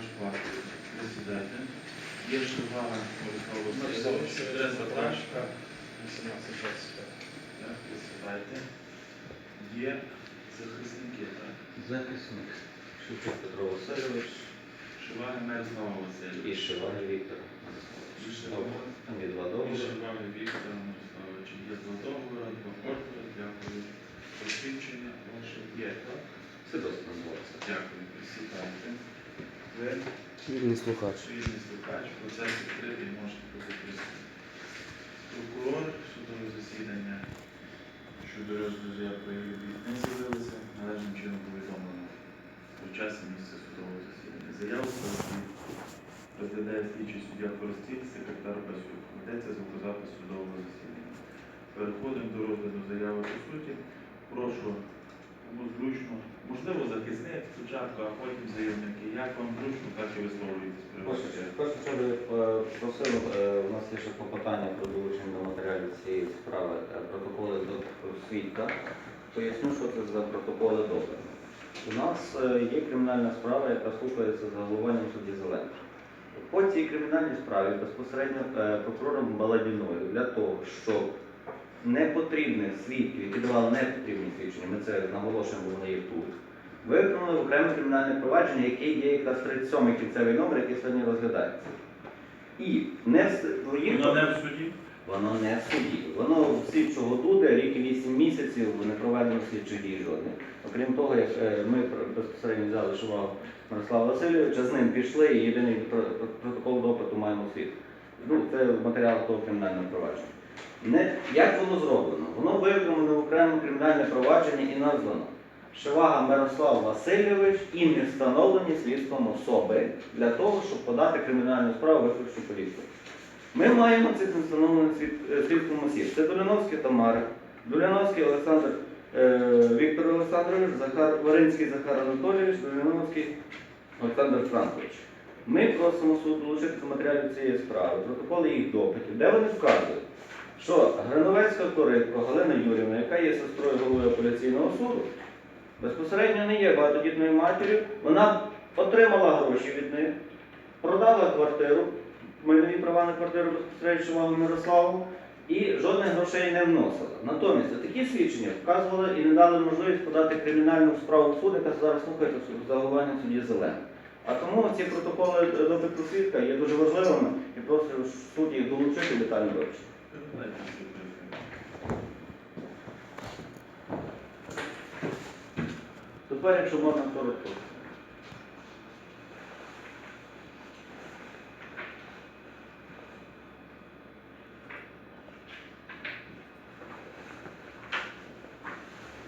Є ваш паспорт, присідайте. Є Шивана Мирослава Васильович, адреса та ж. Так, присідайте. Є захисники, так. Захисник Шевчук Петро Васильович Шиваний Мирослава і Васильович. Віктор. І Шиваний. Там є два І договори. Мирославович. Є два договори, два ордери. Дякую. Посвідчення ваше є, так? Свідоцтво називається. Дякую. Присідайте. Вільний слухач. Вільний слухач, процес відкритий, можете бути. Прокурор, судове засідання щодо розгляду заяв про не з'явилися, належним чином повідомлено про час і місце судового засідання. Заяву розглядає слідчий суддя Коростіль, секретар Басюк. Ведеться звукозапис судового засідання. Переходимо до розгляду заяви по суті. Прошу, кому зручно, можливо, захисник спочатку, а потім заявники. Як вам зручно, так і висловлюєтесь. Перше, в першу чергу я е, просив, е, у нас є ще клопотання про долучення до матеріалів цієї справи е, протоколи до свідка. Поясню, що це за протоколи допиту. У нас є кримінальна справа, яка слухається за головуванням судді Зеленка. По цій кримінальній справі безпосередньо прокурором Баладіною для того, щоб непотрібних свідків, які давали непотрібні свідчення, ми це наголошуємо, бо вони є тут. Виконали окреме кримінальне провадження, яке є якраз 37 кінцевий номер, який сьогодні розглядається. І не в Воно не в суді? Воно не в суді. Воно в слідчого дуде рік і 8 місяців не проведено слідчих дій жодних. Окрім того, як е, ми безпосередньо взяли Шувал Мирослава Васильовича, з ним пішли і єдиний про- про- протокол допиту маємо світ. Ну, це матеріал того кримінального провадження. Не, як воно зроблено? Воно виконано в окремо кримінальне провадження і названо Шивага Мирослав Васильович і не встановлені слідством особи для того, щоб подати кримінальну справу виключно поліцію. Ми маємо цих встановлених слід- е, слідством осіб. Це Доляновський Тамара, Доляновський Олександр е, Віктор Олександрович, Захар, Варинський Захар Анатолійович, Доляновський Олександр Франкович. Ми просимо суд долучити до матеріалів цієї справи, протоколи їх допитів, де вони вказують, що Грановецька Коритко Галина Юрівна, яка є сестрою голови апеляційного суду, безпосередньо не є багатодітною матір'ю, вона отримала гроші від них, продала квартиру, майнові права на квартиру безпосередньо Мирославу і жодних грошей не вносила. Натомість такі свідчення вказували і не дали можливість подати кримінальну справу в суд, яка зараз слухається в за головуванням судді Зеленого. А тому ці протоколи допиту свідка є дуже важливими і просив суд їх долучити детально вивчити. Тепер, якщо можна коротко.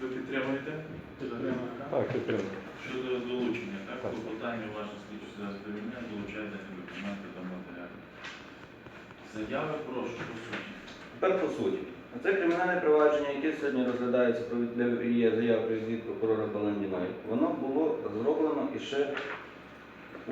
Ви підтримуєте? Так, підтримую. Щодо долучення, так? Так. Клопотання ваше слідчі задовільня, долучайте документи до матеріалів. Заяви прошу, по суті. Тепер по суті. Це кримінальне провадження, яке сьогодні розглядається про є заява про відвід прокурора Баландіної. Воно було зроблено іще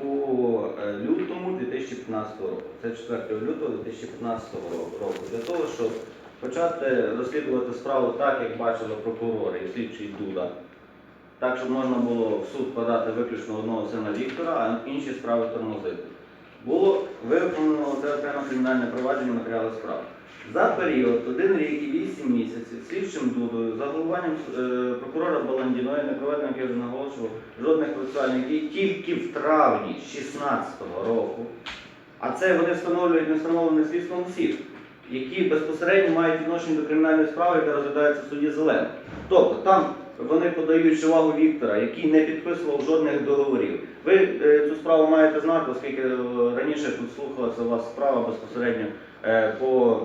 у е, лютому 2015 року. Це 4 лютого 2015 року. Для того, щоб почати розслідувати справу так, як бачили прокурори і слідчий Дуда. Так, щоб можна було в суд подати виключно одного сина Віктора, а інші справи тормозити. Було виконано це окреме кримінальне провадження матеріали справи. За період 1 рік і 8 місяців слідчим Дудою за головуванням е, прокурора Баландіної не проведено, як я вже наголошував, жодних процесуальних дій тільки в травні 2016 року. А це вони встановлюють не встановлений слідством осіб, які безпосередньо мають відношення до кримінальної справи, яка розглядається в суді Зеленого. Тобто там вони подають Шивагу Віктора, який не підписував жодних договорів. Ви е, цю справу маєте знати, оскільки е, раніше тут слухалася у вас справа безпосередньо е, по,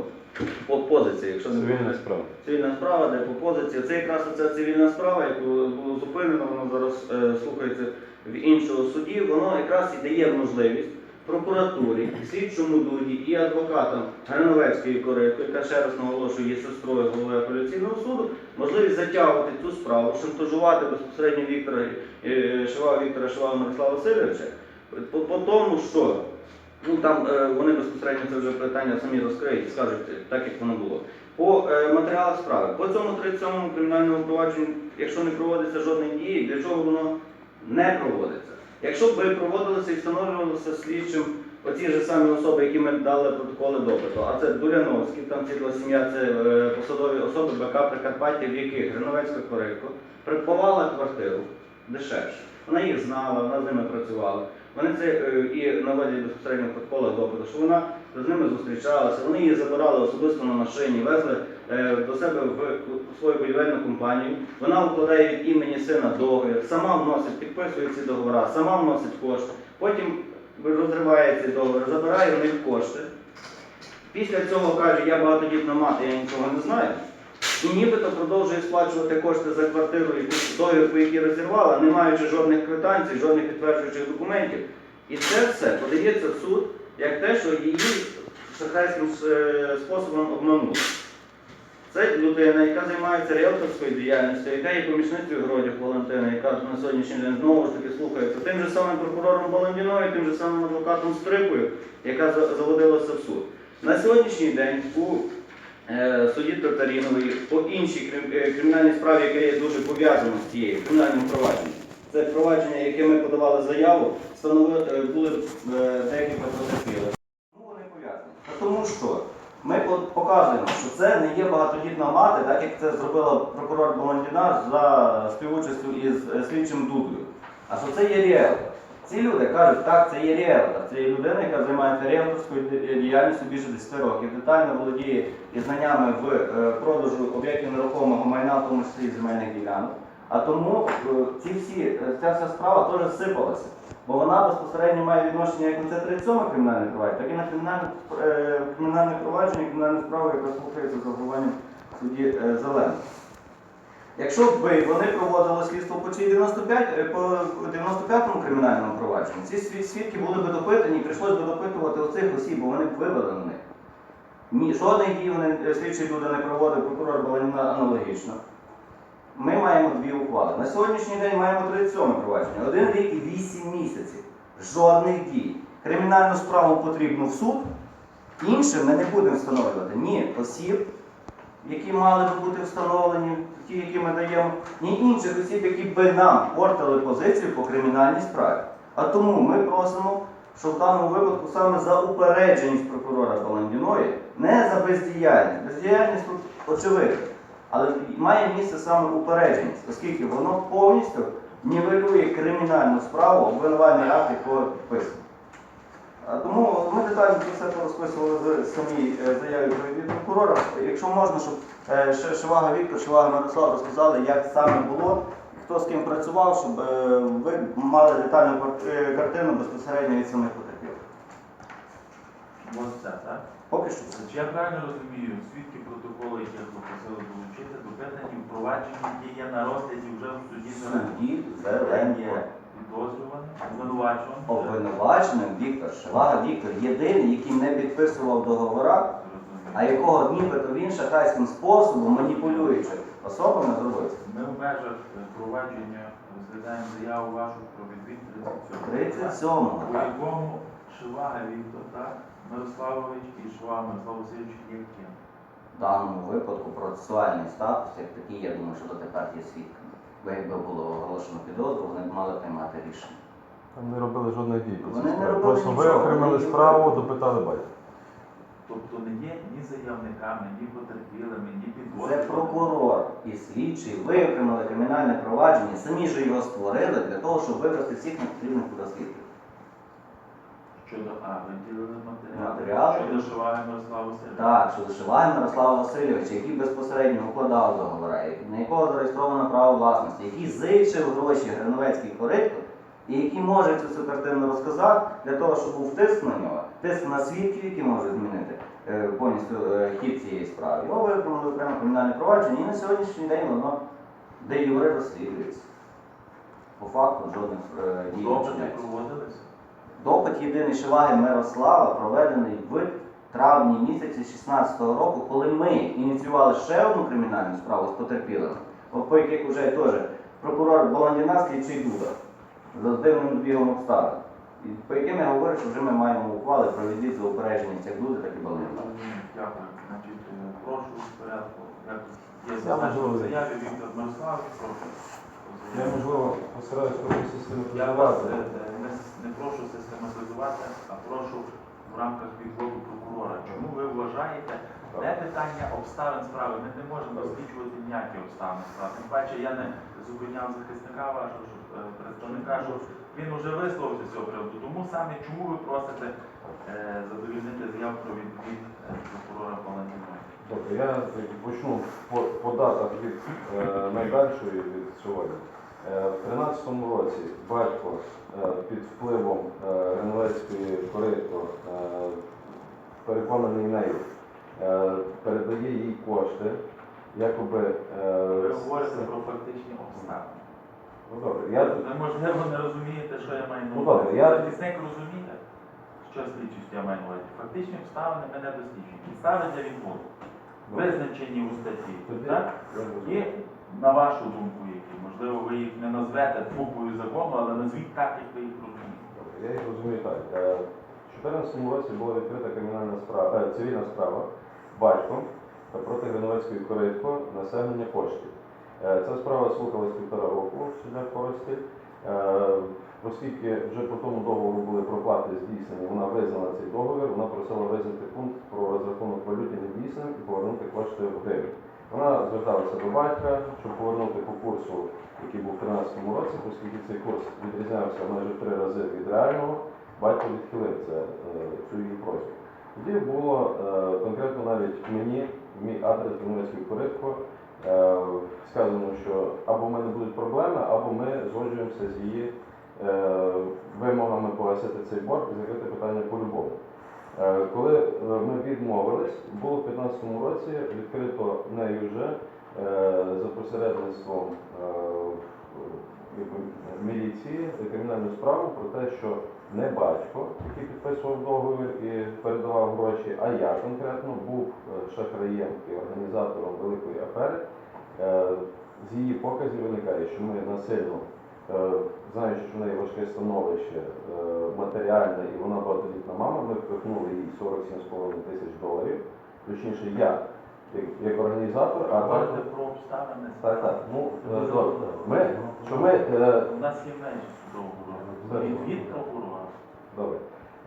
по позиції. Якщо не Цивільна справа. Цивільна справа, де по позиції. Це якраз ця цивільна справа, яку було зупинено, воно зараз слухається в іншого суді, воно якраз і дає можливість прокуратурі, слідчому дуді і адвокатам Грановецької Коритко, яка ще раз наголошую, є сестрою голови апеляційного суду, можливість затягувати цю справу, шантажувати безпосередньо Віктора е, Шива Віктора Шива Мирослава Васильовича, по, по тому, що ну там е, вони безпосередньо це вже питання самі розкриють і скажуть так, як воно було. По е, матеріалах справи, по цьому 37-му кримінальному провадженню, якщо не проводиться жодної дії, для чого воно не проводиться? Якщо б проводилося і встановлювалося слідчим оці ж самі особи, які ми дали протоколи допиту, а це Дуляновський, там ціла сім'я, це е, посадові особи БК Прикарпаття, в яких Гриновецька Корейко придбавала квартиру дешевше. Вона їх знала, вона з ними працювала. Вони це е, і наводять безпосередньо протоколи допиту, що вона з ними зустрічалася, вони її забирали особисто на машині, везли е, до себе в свою будівельну компанію. Вона укладає від імені сина договір, сама вносить, підписує ці договори, сама вносить кошти. Потім розриває ці договори, забирає в них кошти. Після цього каже, я багатодітна мати, я нічого не знаю. І нібито продовжує сплачувати кошти за квартиру, договір, по якій розірвала, не маючи жодних квитанцій, жодних підтверджуючих документів. І це все подається в суд як те, що її шахрайським е, способом обманули. Це людина, яка займається ріелторською діяльністю, яка є помічницею Гродів Валентина, яка на сьогоднішній день знову ж таки слухається тим же самим прокурором Баландіною, тим же самим адвокатом Стрипою, яка заводилася в суд. На сьогоднішній день у е, суді Татарінової по іншій е, кримінальній справі, яка є дуже пов'язана з цією кримінальним провадженням. Це провадження, яке ми подавали заяву, встановили е, були е, декілька потерпілих. Чому вони пов'язані? Тому що ми показуємо, що це не є багатодітна мати, так як це зробила прокурор Баландіна за співучастю із е, слідчим Дудою. А що це є ріелтор. Ці люди кажуть, так, це є ріелтор. Це є людина, яка займається ріелторською діяльністю більше 10 років, детально володіє і знаннями в продажу об'єктів нерухомого майна, в тому числі земельних ділянок. А тому е, ці всі, е, ця вся справа теж сипалася. Бо вона безпосередньо має відношення як на це 37 кримінальне провадження, так і на кримінальне, кримінальне провадження, кримінальну справу, яка слухається за головуванням судді е, Зеленого. Якщо б вони проводили слідство по 95, е, по 95-му кримінальному провадженні, ці свідки були б допитані і прийшлось би допитувати оцих осіб, бо вони б вивели на них. Ні, жодних дій вони слідчий люди не проводив, прокурор Баланіна аналогічно. Ми маємо дві ухвали. На сьогоднішній день маємо 37 провадження. Один рік і 8 місяців. Жодних дій. Кримінальну справу потрібно в суд. Інше ми не будемо встановлювати ні осіб, які мали би бути встановлені, ті, які ми даємо, ні інших осіб, які би нам портили позицію по кримінальній справі. А тому ми просимо, щоб в даному випадку саме за упередженість прокурора Баландіної, не за бездіяльність. Бездіяльність тут очевидна. Але має місце саме упередженість, оскільки воно повністю нівелює кримінальну справу, обвинувальний акт, якого підписано. Тому ми детально про це порозписували в самій е, заяві від прокурора. Якщо можна, щоб е, Шивага Віктор, Шивага Мирослав розказали, як саме було, хто з ким працював, щоб е, ви мали детальну картину безпосередньо від самих потерпілих. Це, так? Поки що це. Чи я правильно розумію, свідки протоколу, які я попросили долучити, допитані в провадженні, які є на розгляді вже в суді Судді Це Зеленко. підозрюваний, обвинувачуваний. Обвинуваченим Віктор Шивага Віктор єдиний, який не підписував договора, а якого нібито він шахрайським способом, маніпулюючи особами зробив. Ми в межах е, провадження розглядаємо заяву вашу про відвід 37. 37-го. У якому Шивага Віктор, так? Мирославович і Шивага Мирослав Васильович є? В даному випадку процесуальний статус, як такий, я думаю, що дотепер є свідками. Бо якби було оголошено підозру, вони б мали приймати рішення. Там не робили жодної дії. по цій Вони не справі. робили Просто нічого, виокремили вони справу, допитали батька. Тобто не є ні заявниками, ні потерпілими, ні Це підозрюваними. прокурор і слідчий виокремили кримінальне провадження, самі ж його створили для того, щоб вивести всіх непотрібних підозрілих. Щодо А, виділили матеріали. Матеріали. Щодо Шиваги Мирослава Васильовича. Так, що Шивай Мирослава Васильовича, який безпосередньо укладав договори, на якого зареєстровано право власності, який зичив гроші Гриновецькій коритку, і який може цю всю картину розказати для того, щоб був тиск на нього, тиск на свідків, які можуть змінити е, повністю е, хід цієї справи. Його виконали окремо кримінальне провадження, і на сьогоднішній день воно де юри розслідується. По факту жодних е, дій не Допити вчиняється. проводилися. Допит єдиний Шиваги Мирослава проведений в травні місяці 16-го року, коли ми ініціювали ще одну кримінальну справу з потерпілими, по яких вже теж прокурор Баландіна слідчий Дуда за дивним бігом обставин. І по яким я говорю, що вже ми маємо ухвали про відвід за упередження як Дуди, так і Баландіна. Дякую. Значить, е, прошу в порядку. Як є Я зазначено в можу- заяві Віктор Мирославович, прошу. Я можливо постараюсь трохи Я вас е, е, не, с- не систематизувати, а прошу в рамках відводу прокурора. Чому ви вважаєте не питання обставин справи? Ми не можемо досліджувати ніякі обставини справи. Тим паче я не зупиняв захисника вашого е, представника, що він вже висловився з цього приводу. Тому саме чому ви просите е, задовільнити заяву про відвід е, прокурора Палантіна? Добре, я почну по, по датах від е, найдальшої від сьогодні. Е, в 13-му році батько е, під впливом е, корито, переконаний нею, передає їй кошти, якоби. Ви говорите про фактичні обставини. Ну добре, я Ви можливо не розумієте, що я маю на Ну, увазі. добре, я- Захисник розуміє, що слідчість я маю на увазі. Фактичні обставини ми не досліджуємо. Підстави для відводу. Визначені у статті. Так? І на вашу думку, можливо, ви їх не назвете буквою закону, але назвіть так, як ви їх розумієте. Я їх розумію так. Е, В 2014 році була відкрита кримінальна справа, е, цивільна справа батьком проти Гриневецької коритко на стягнення коштів. Е, Ця справа слухалась півтора року в суддях Коростіль. Е, Оскільки вже по тому договору були проплати здійснені, вона визнала цей договір, вона просила визнати пункт про розрахунок валюти недійсним і повернути кошти в гривні. Вона зверталася до батька, щоб повернути по курсу, який був в 2013 році, оскільки цей курс відрізнявся майже три рази від реального, батько відхилив це, е, цю її просьбу. Тоді було е, конкретно навіть мені, мій адрес Донецької коритко, е, сказано, що або в мене будуть проблеми, або ми згоджуємося з її вимогами погасити цей борг і закрити питання по-любому. Е, Коли е, ми відмовились, було в 2015 році відкрито нею вже е, за посередництвом міліції кримінальну справу про те, що не батько, який підписував договір і передавав гроші, а я конкретно був шахраєм і організатором великої афери. З її показів виникає, що ми насильно, знаючи, що в неї важке становище е, матеріальне і вона багатодітна мама, ми впихнули їй 47,5 тисяч доларів. Точніше, я як, організатор, а також про обставини так, так. Ну, е. Ми, що ми, е, У нас є судового Так. розгляду. Відвід прокурора. добре.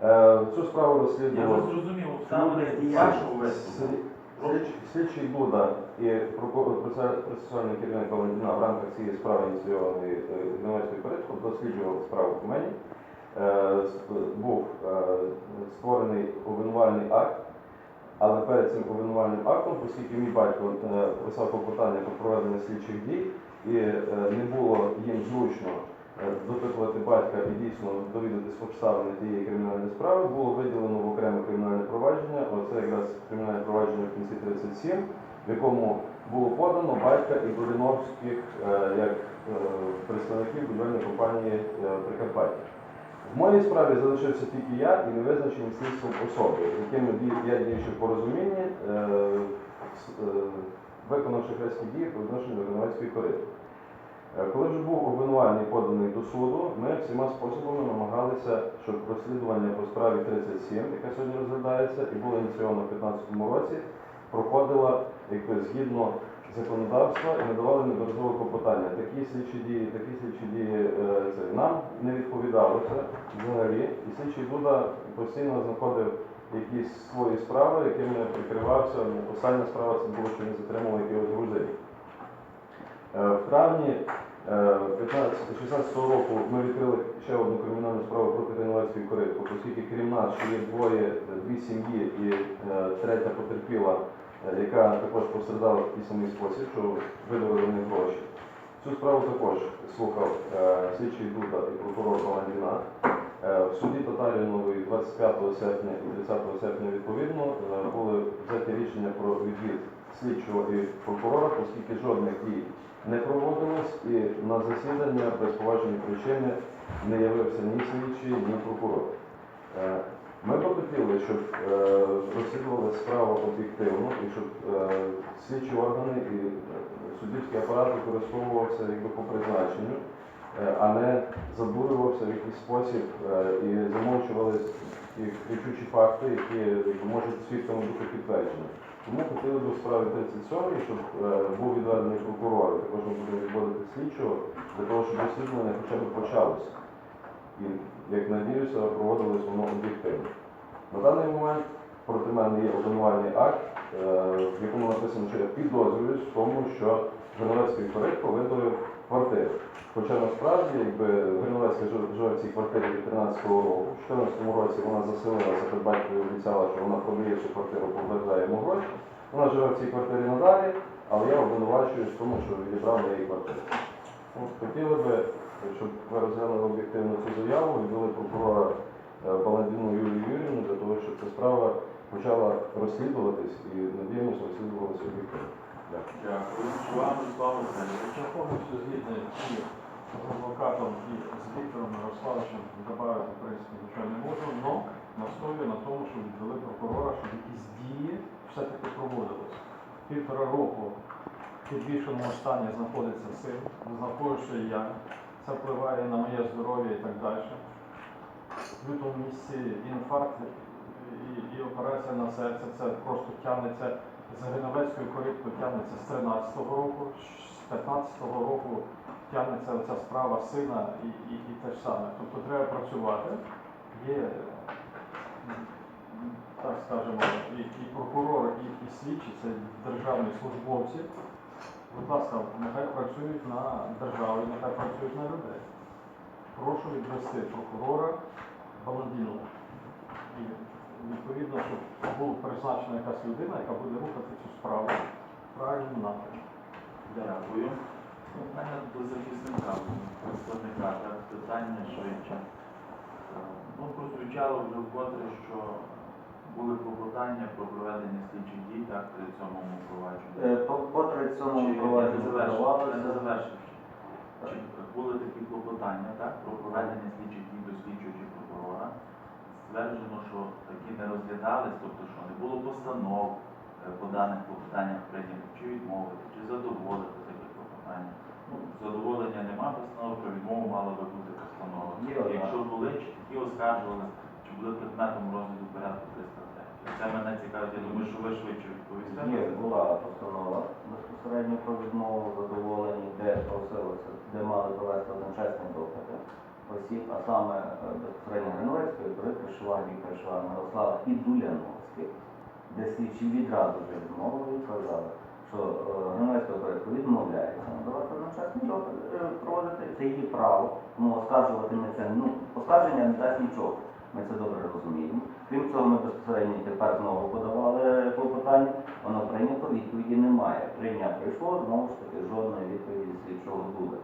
Е, цю справу розслідували. Я зрозумів, обставини вашого виступу. Слід- слідчий- слідчий Буда і процесуальний керівник Валентина в рамках цієї справи ініційованої Громадської порядку досліджував справу в мені. Е, Був е, створений обвинувальний акт, але перед цим обвинувальним актом, оскільки мій батько е, писав клопотання про проведення слідчих дій, і е, не було їм зручно е, допитувати батька і дійсно довідатись обставини тієї кримінальної справи, було виділено в окреме кримінальне провадження. Оце якраз кримінальне провадження в кінці 37, в якому було подано батька і Доліновських е, як е, представників будівельної компанії е, Прикарпаття. В моїй справі залишився тільки я і невизначені слідством особи, з якими я діючи е, е, виконавши хрестні дії по відношенню до Громадської корити. Е, Коли вже був обвинувальний поданий до суду, ми всіма способами намагалися, щоб розслідування по справі 37, яка сьогодні розглядається і була ініційована в 2015 році, проходила якби, згідно законодавства і надавали неодноразове клопотання. Такі слідчі дії, такі слідчі дії е, це нам не відповідало це взагалі. І слідчий Дуда постійно знаходив якісь свої справи, якими прикривався. Ну, Остання справа це було, що він затримував якогось грузинів. Е, В травні 2016 року ми відкрили ще одну кримінальну справу проти Гриневецької коритки, оскільки крім нас, що є двоє, е, дві сім'ї і е, третя потерпіла, е, яка також постраждала в такий спосіб, що видали вони гроші. Цю справу також слухав е, слідчий Дуда і прокурор Баландіна. Е, В суді Татарінової 25 серпня і 30 серпня відповідно е, були взяті рішення про відвід слідчого і прокурора, оскільки жодних дій не проводилось і на засідання без поважної причини не явився ні слідчий, ні прокурор. Е, Ми б хотіли, щоб е, розслідували справу об'єктивно і щоб е, слідчі органи і суддівський апарат використовувався якби по призначенню, а не забурювався в якийсь спосіб і замовчувались ті кричучі факти, які можуть свідками бути підтверджені. Тому хотіли б у справі 37, щоб е, був відведений прокурор, також ми будемо відводити слідчого для того, щоб розслідування хоча б почалося. І, як надіюся, проводилось воно об'єктивно. На даний момент проти мене є обвинувальний акт, е, в якому написано, що я підозрююсь в тому, що Грановецький корик повидав квартиру. Хоча насправді, якби Грановецька жи- живе в цій квартирі від 13-го року, в 14-му році вона заселилася, під батькові обіцяла, що вона продає цю квартиру, повертає йому гроші. Вона живе в цій квартирі надалі, але я обвинувачуюсь в тому, що відібрав її квартиру. Хотіли би, щоб ви розглянули об'єктивно цю заяву, відвели прокурора е, Баландіну Юлію Юрівну для того, щоб ця справа почала розслідуватись і надіємося розслідувалася об'єктивно. Дякую. Вам Васильович. Я повністю згідний з адвокатом, і з Віктором Ярославовичем додати, в принципі, нічого не можу, але настоюю на тому, щоб відвели прокурора, щоб якісь дії все-таки проводились. Півтора року в підвішеному стані знаходиться син, знаходжуся я. Це впливає на моє здоров'я і так далі. В лютому місці інфаркт і, і операція на серце, це просто тягнеться з Гриновецької коритку тягнеться з 13-го року, з 15-го року тягнеться ця справа сина і, і, і те ж саме. Тобто треба працювати. Є, так скажемо, і, і прокурор, і, і слідчі, це державні службовці. Будь ласка, нехай працюють на державу, нехай працюють на людей. Прошу відвести прокурора Баландіну. Відповідно, щоб була призначена якась людина, яка буде рухати цю справу в правильному напрямку. Дякую. У мене до захисника, представника, питання швидше. Ну, прозвучало вже вкотре, що були клопотання про проведення слідчих дій, так, при цьому провадженні. Е, По, по традиційному Чи провадженню не завершив? подавалося. Не завершив ще. Чи були такі клопотання, так, про проведення слідчих дій до слідчого чи прокурора? Стверджено, що такі не розглядались, тобто що не було постанов е, по даних клопотаннях прийняти, чи відмовити, чи задоволити таке клопотання. Ну, задоволення нема постанови, про відмову мала би бути постанова. Якщо були, чи такі оскаржували, чи були предметом розгляду порядку 303. Це мене цікавить, я думаю, що ви швидше відповісте. на Є, була постанова безпосередньо про відмову задоволені, де просилося, де мали провести одночасні допити осіб, а саме е, безпосередньо Гринвецької, Бритви, Віктора Шива, Мирослава і Дуляновських, де слідчі відразу вже відмовили і казали, що е, Гринвецька порядку відмовляється надавати допити, е, проводити, це її право, тому оскаржувати ми це, ну, оскарження не дасть нічого. Ми це добре розуміємо. Крім цього, ми безпосередньо тепер знову подавали клопотання, воно прийнято, відповіді немає. Дня прийшло, знову ж таки, жодної відповіді слідчого буде.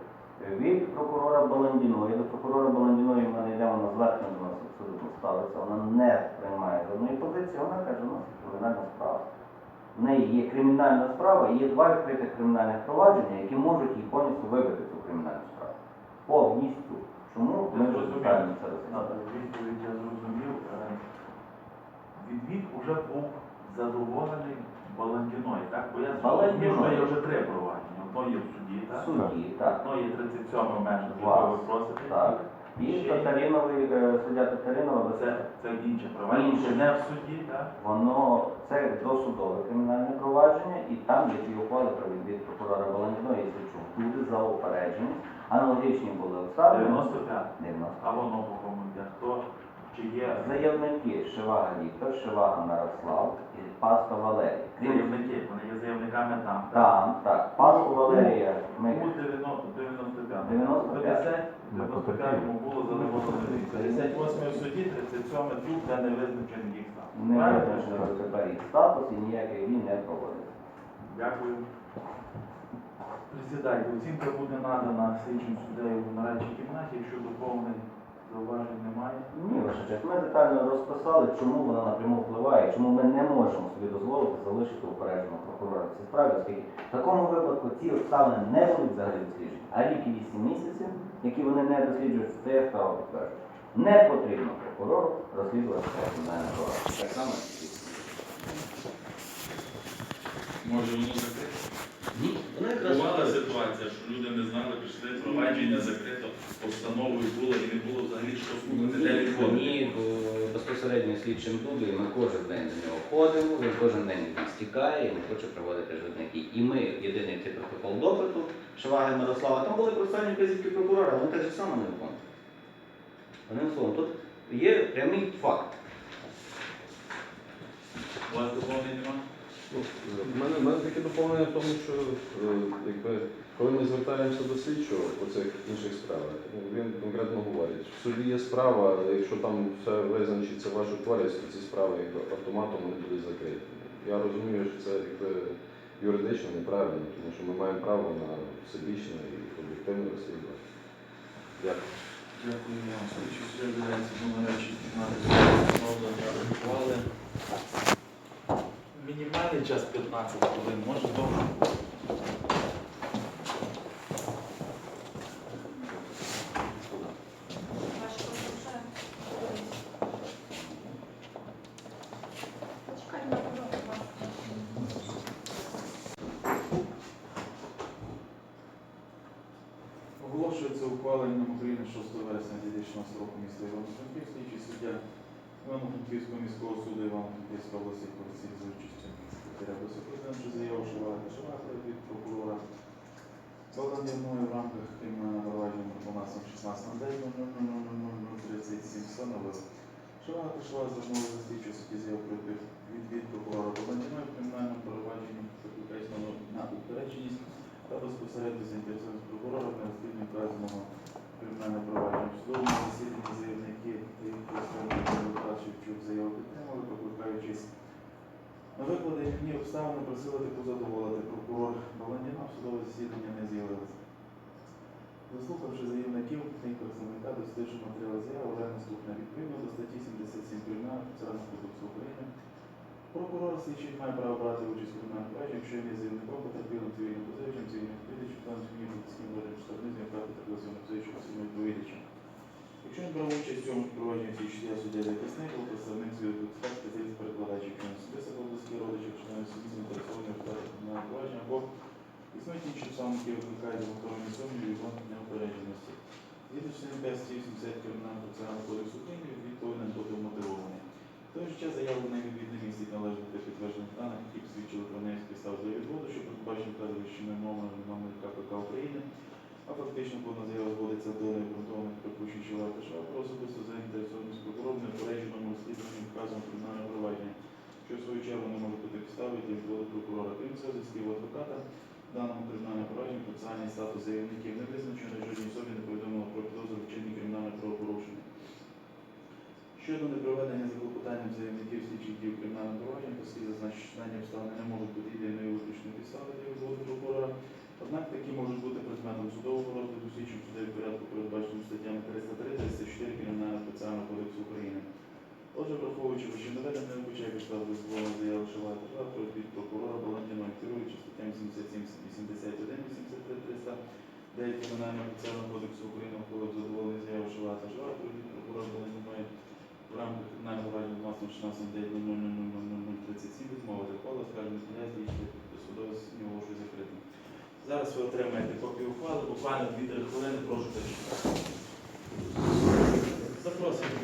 Від прокурора Баландіної, до прокурора Баландіної ми не йдемо на звернення, до нас абсолютно ставиться. Вона не приймає жодної позиції, вона каже, у нас є кримінальна справа. В неї є кримінальна справа і є два відкритих кримінальних провадження, які можуть їй повністю вибити цю кримінальну справу. Повністю. Чому ми Я зрозумів. це відповідь я зрозумів. Е, Відвід уже був задоволений Баландіною, так? Бо я зрозумів, що Баландіною. вже три Одно є в суді, В так? суді, так. Одно є 37 межа, Вас. ви просите. Так. І Ще- Татаріновий, е, суддя Татарінова, Це, це інше провадження, Інше. не в суді, так? воно це досудове кримінальне провадження, і там є ті ухвали про відвід прокурора Баландіної і слідчого. Буде за упередження. Аналогічні були обставини. 95. 90. А воно по кому йде? Хто? Чи є Заявники Шивага Віктор, Шивага Мирослав і Паска Валерій. Крім заявники? Вони є заявниками там. там, так, Паску Валерія ми У 90, 95. 95. 50, Не 95 було задоволено. 58 в суді, 37 тут, де не визначений їх став. не Правильно? визначили тепер їх статус і ніяких дій не проводиться. Дякую. Присідайте, оцінка буде надана слідчим суддею в нарадчій кімнаті, якщо доповнень зауважень немає. Ні, ваша честь, ми детально розписали, чому вона напряму впливає, чому ми не можемо собі дозволити залишити упередженого прокурора в цій справі, оскільки в такому випадку ці обставини не будуть взагалі досліджені. А рік і 8 місяців, які вони не досліджують, це я справа підтверджую. Не потрібно прокурору розслідувати кримінальне провадження. Так само. Може воно закрите? Бувала ситуація, що люди не знали, прийшли, провадження закрито, постановою було і не було взагалі що слухати, де Ні, відходити. ні, бо безпосередньо слідчим туди, ми кожен день до нього ходимо, він кожен день від нас тікає і не хоче проводити жодних дій. І ми, єдиний цей протокол допиту, Шеваги Мирослава, там були процесуальні вказівки прокурора, вони так же само не виконують. Одним словом, тут є прямий факт. У вас доповнень немає? В мене, мене таке доповнення в тому, що е, якби, коли ми звертаємося до слідчого по цих інших справах, ну, він конкретно говорить, в суді є справа, якщо там все визначиться вашу користь, то ці справи якби, автоматом вони будуть закриті. Я розумію, що це якби, юридично неправильно, тому що ми маємо право на всебічне і об'єктивне розслідування. Дякую. Дякую вам. Слідчі суддя видається номер 15 правда ухвали. Мінімальний час 15 хвилин, може ласка. Оголошується ухваленням України 6 вересня 2016 року міста Івано-Франківськ, слідчий суддя Івано-Франківського міського суду Івано-Франківської області Колесів за участю заяву Шивата Шивата від прокурора. Складанною в рамках кримінального провадження виконавцем 16 день 000037 встановив. Шивата Шивата звернули за слідчу судді заяву про від, від прокурора Баландіна в кримінальному провадженні викликається на упередженість та безпосередньо заінтересованість прокурора на розслідуванні вказаного кримінального провадження. В судовому засіданні заявники та їх представники адвокат Шевчук заяву підтримали, покликаючись на викладені обставини просили задоволити. Прокурор Баландіна в судове засідання не з'явилася. Заслухавши заявників, їх представника досліджив матеріали заяви, але наступне відповідно до статті 77 Кримінального процесуального кодексу України Прокурор слідчий має право брати участь у кримінальному провадженні, якщо він є заявником, потерпілим цивільним позивачем, цивільним відповідачем, членом сім'ї, близьким родичем, сторони, зв'язку потерпілим позивачем, цивільним відповідачем. Якщо він брав участь в цьому провадженні слідчі я суддя захисник, або представник експерт, спеціаліст перекладач, якщо він список або близький родичів, члени сім'ї, заінтересовані в результаті кримінального провадження, або інші обставини, які викликають замотовані сумнівів його неупередженості. Згідно частини 5 статті 70 Кримінального процесуального кодексу України, повинен бути вмотивований. В той же час заявлена відповідно містить належних та підтверджених даних, які б свідчили про неї підстав для відводу, що передбачено вказуючими мовами номер КПК України, а фактично повна заява зводиться до необґрунтованих припущень чи вартиша про особисту заінтересованість прокурором неупередженому розслідуванні вказом кримінального провадження, що в свою чергу не може бути підставою для відводу прокурора. Крім цього, слів адвоката, даному кримінальному провадженні процесуальний статус заявників не визначено, жодній особі не повідомило про підозру в вчиненні кримінального правопорушення. Щодо непроведення за клопотанням заявників слідчих дій у кримінальному провадженні, оскільки зазначені обставини не можуть бути єдиною виключною підставою для відводу прокурора, однак такі можуть бути предметом судового розгляду слідчим судові порядку, передбаченому статтями 303 34 Кримінального процесуального кодексу України. Отже, враховуючи вище наведене, не вбачає підстав дозволу заяву Шивата Швату від прокурора Балантіно, керуючи статтями 77, 81, 83, 300, 9 Кримінального процесуального кодексу України, ухвалив задоволення заяву Шивата Швату від прокурора Балантіно в рамках кримінального провадження власного 16 день 000037 відмовити скажімо, князь дійсно до судового засідання оголошую закритим. Зараз ви отримаєте копію ухвали, буквально 2-3 хвилини, прошу перечитати. Запросимо.